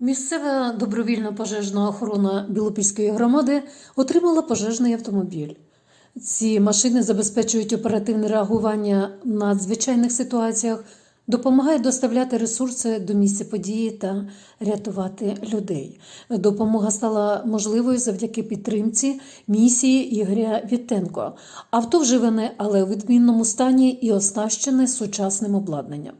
Місцева добровільна пожежна охорона Білопільської громади отримала пожежний автомобіль. Ці машини забезпечують оперативне реагування в надзвичайних ситуаціях, допомагають доставляти ресурси до місця події та рятувати людей. Допомога стала можливою завдяки підтримці місії Ігоря Вітенко. Авто вживане, але у відмінному стані і оснащене сучасним обладнанням.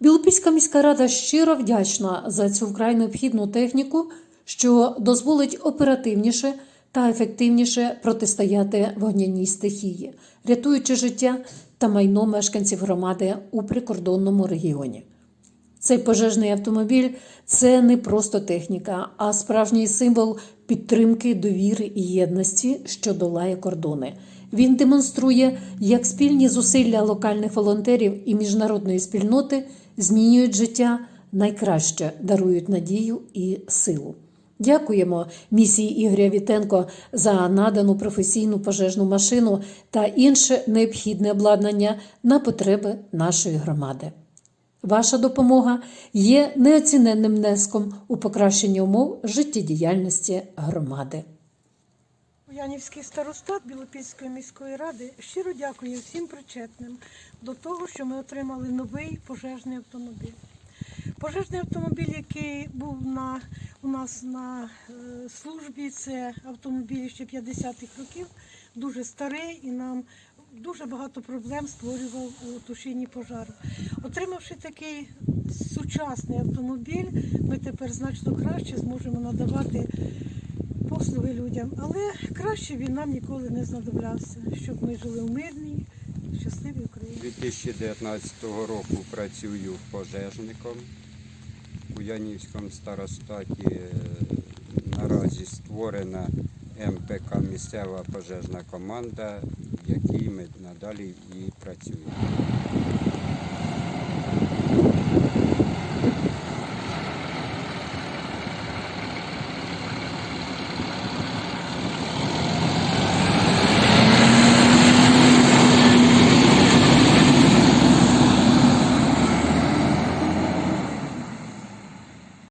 Білопільська міська рада щиро вдячна за цю вкрай необхідну техніку, що дозволить оперативніше та ефективніше протистояти вогняній стихії, рятуючи життя та майно мешканців громади у прикордонному регіоні. Цей пожежний автомобіль це не просто техніка, а справжній символ підтримки, довіри і єдності, що долає кордони. Він демонструє, як спільні зусилля локальних волонтерів і міжнародної спільноти змінюють життя, найкраще дарують надію і силу. Дякуємо місії Ігоря Вітенко за надану професійну пожежну машину та інше необхідне обладнання на потреби нашої громади. Ваша допомога є неоціненним внеском у покращенні умов життєдіяльності громади. Янівський старостат Білопільської міської ради щиро дякує всім причетним до того, що ми отримали новий пожежний автомобіль. Пожежний автомобіль, який був на, у нас на е, службі, це автомобіль ще 50-х років, дуже старий і нам дуже багато проблем створював у тушінні пожару. Отримавши такий сучасний автомобіль, ми тепер значно краще зможемо надавати послуги людям. Але краще він нам ніколи не знадоблявся, щоб ми жили в мирній, щасливій Україні. 2019 року працюю пожежником у Янівському старостаті. Е, Наразі створена МПК місцева пожежна команда, в якій ми надалі і працюємо.